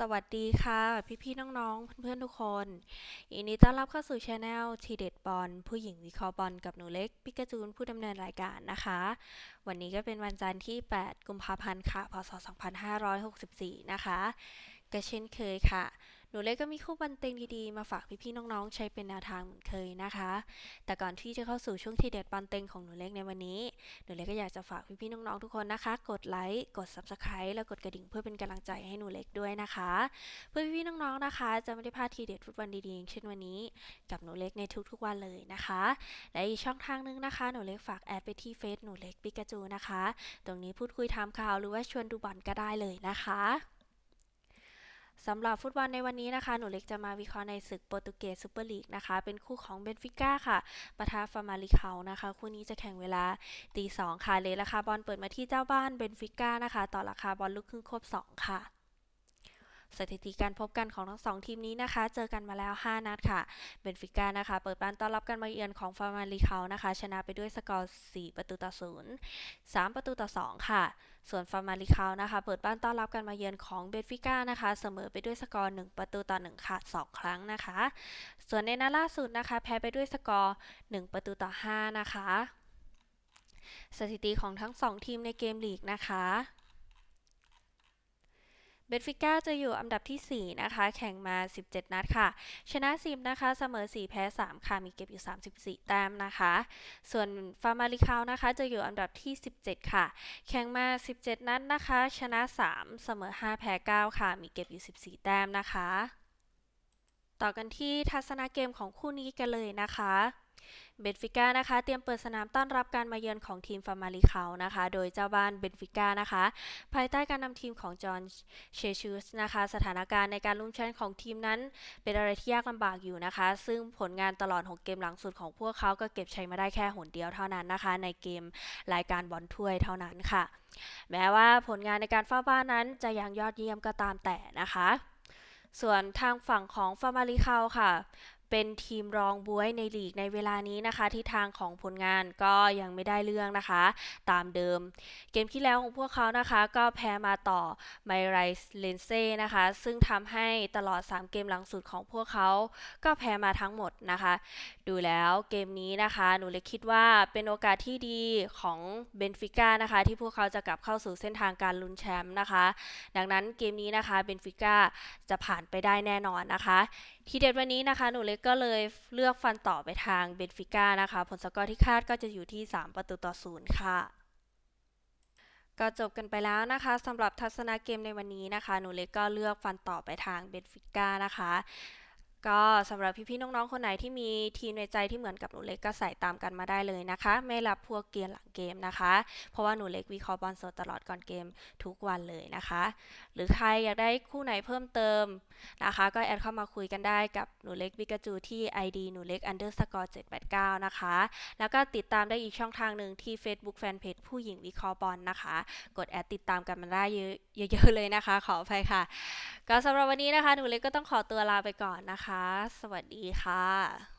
สวัสดีค่ะ พี่ๆน้องๆ เพื่อนๆ ทุกคนยินดีต้อนรับเข้าสู่ช anel ทีเด็ดบอลผู้หญิงวิเคราะห์บอลกับหนูเล็กพิกาจูนผู้ดำเนินรายการนะคะ วันนี้ก็เป็นวันจันทร์ที่ 8 กุมภาพันธ์ค่ะ พศ 2564 นะคะก็เช่นเคยค่ะ หนูเล็กก็มีคู่บันเต็งดีๆ มาฝากพี่ๆน้องๆ ใช้เป็นแนวทางเหมือนเคยนะคะ แต่ก่อนที่จะเข้าสู่ช่วงทีเด็ดบันเต็งของหนูเล็กในวันนี้ หนูเล็กก็อยากจะฝากพี่ๆน้องๆทุกคนนะคะ กดไลค์ กด Subscribe และกดกระดิ่งเพื่อเป็นกำลังใจให้หนูเล็กด้วยนะคะ เพื่อพี่ๆน้องๆนะคะ จะไม่ได้พลาดทีเด็ดฟุตบอลดีๆอย่างเช่นวันนี้ กับหนูเล็กในทุกๆวันเลยนะคะ และอีกช่องทางนึงนะคะ หนูเล็กฝากแอดไปที่เฟซหนูเล็กปิกาจูนะคะ ตรงนี้พูดคุยถามข่าวหรือว่าชวนดูบอลก็ได้เลยนะคะ สำหรับฟุตบอลในวันนี้นะคะ หนูเล็กจะมาวิเคราะห์ในศึกโปรตุเกสซูเปอร์ลีกนะคะ เป็นคู่ของเบนฟิก้าค่ะปะทะฟามาลิเคานะคะ คู่นี้จะแข่งเวลาตีสองค่ะ เลยราคาบอลเปิดมาที่เจ้าบ้านเบนฟิก้านะคะ ต่อราคาบอลลูกครึ่งครบสองค่ะ สถิติการพบกันของทั้งสองทีมนี้นะคะ เจอกันมาแล้ว 5 นัดค่ะ เบนฟิก้านะคะ เปิดบ้านต้อนรับการมาเยือนของฟาร์มาลีเขานะคะ ชนะไปด้วยสกอร์ 4 ประตูต่อ 0 3 ประตูต่อ 2 ค่ะ ส่วนฟาร์มาลีเขานะคะ เปิดบ้านต้อนรับการมาเยือนของเบนฟิก้านะคะ เสมอไปด้วยสกอร์ 1 ประตูต่อ 1 ค่ะ 2 ครั้งนะคะ ส่วนในนัดล่าสุดนะคะ แพ้ไปด้วยสกอร์ 1 ประตูต่อ 5 นะคะ สถิติของทั้ง 2 ทีมในเกมลีกนะคะ เบนฟิก้าจะอยู่อันดับที่ 4 นะคะ แข่งมา 17 นัดค่ะ ชนะ 10 นะคะ เสมอ 4 แพ้ 3 ค่ะ มีเก็บอยู่ 34 แต้มนะคะ ส่วนฟาร์มาลิคาวนะคะ จะอยู่อันดับที่ 17 ค่ะ แข่งมา 17 นัดนะคะ ชนะ 3 เสมอ 5 แพ้ 9 ค่ะ มีเก็บอยู่ 14 แต้มนะคะ ต่อกันที่ทัศนาเกมของคู่นี้กันเลยนะคะ เบนฟิก้านะคะ เตรียมเปิดสนามต้อนรับการมาเยือนของทีมฟาร์มาลิเขานะคะ โดยเจ้าบ้านเบนฟิก้านะคะ ภายใต้การนำทีมของจอห์นเชชูสนะคะ สถานการณ์ในการลุ้นแชมป์ของทีมนั้น เป็นอะไรที่ยากลำบากอยู่นะคะ ซึ่งผลงานตลอด 6 เกมหลังสุดของพวกเขาก็เก็บชัยมาได้แค่หนเดียวเท่านั้นนะคะ ในเกมรายการบอลถ้วยเท่านั้นค่ะ แม้ว่าผลงานในการเฝ้าบ้านนั้นจะยังยอดเยี่ยมก็ตามแต่นะคะส่วนทางฝั่งของฟาร์มาลิเขาค่ะ เป็นทีมรองบวยในลีกในเวลานี้นะคะที่ทางของผลงานก็ยังไม่ได้เรื่องนะคะ ตามเดิม เกมที่แล้วของพวกเขานะคะก็แพ้มาต่อไมไรส์เลนเซ่นะคะ ซึ่งทำให้ตลอด 3 เกมหลังสุดของพวกเขาก็แพ้มาทั้งหมดนะคะ ดูแล้วเกมนี้นะคะ หนูเลยคิดว่าเป็นโอกาสที่ดีของเบนฟิก้านะคะ ที่พวกเขาจะกลับเข้าสู่เส้นทางการลุ้นแชมป์นะคะ ดังนั้นเกมนี้นะคะเบนฟิก้าจะผ่านไปได้แน่นอนนะคะ ทีเด็ดวันนี้นะคะหนูเล็กก็เลยเลือกฟันต่อไปทางเบนฟิก้านะคะ ผลสกอร์ที่คาดก็จะอยู่ที่ 3 ประตูต่อศูนย์ค่ะ ก็จบกันไปแล้วนะคะสำหรับทัศนาเกมในวันนี้นะคะ หนูเล็กก็เลือกฟันต่อไปทางเบนฟิก้านะคะ ก็สำหรับพี่ๆน้องๆคนไหนที่มีทีมในใจที่เหมือนกับหนูเล็กก็ใส่ตามกันมาได้เลยนะคะ ไม่รับพวกเกียร์หลังเกมนะคะ เพราะว่าหนูเล็กวิเคราะห์บอลสดตลอดก่อนเกมทุกวันเลยนะคะ หรือใครอยากได้คู่ไหนเพิ่มเติมนะคะ ก็แอดเข้ามาคุยกันได้กับหนูเล็กบิกาจูที่ ID หนูเล็ก underscore 789 นะคะ แล้วก็ติดตามได้อีกช่องทางหนึ่งที่ Facebook Fanpage ผู้หญิงวิเคราะห์บอลนะคะ กดแอดติดตามกันมาได้เยอะเยอะๆเลยนะคะ ขออภัยค่ะ ก็สำหรับวันนี้นะคะหนูเล็กก็ต้องขอตัวลาไปก่อนนะคะสวัสดีค่ะ